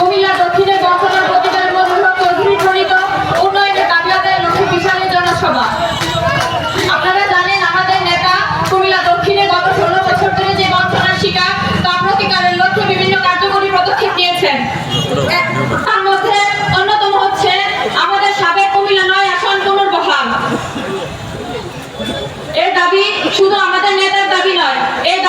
মহিলা দক্ষিণে বঞ্চনার প্রতিকার মনোভাব জনসভা। আপনারা জানেন, আমাদের নেতা কুমিল্লা দক্ষিণে যে বঞ্চনার শিকার তা প্রতিকারের লক্ষ্যে বিভিন্ন কার্যকরী পদক্ষেপ নিয়েছেন। তার মধ্যে অন্যতম হচ্ছে আমাদের সাবেক কুমিল্লা নয় আসন পুনর্বহাল। এর দাবি শুধু আমাদের নেতার দাবি নয়, এর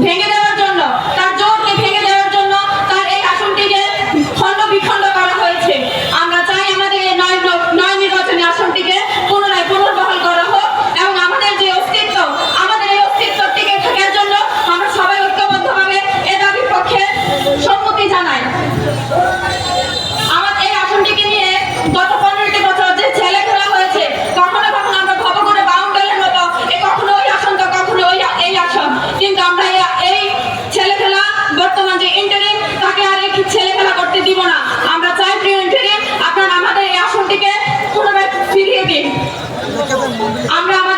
Hang it up. আমরা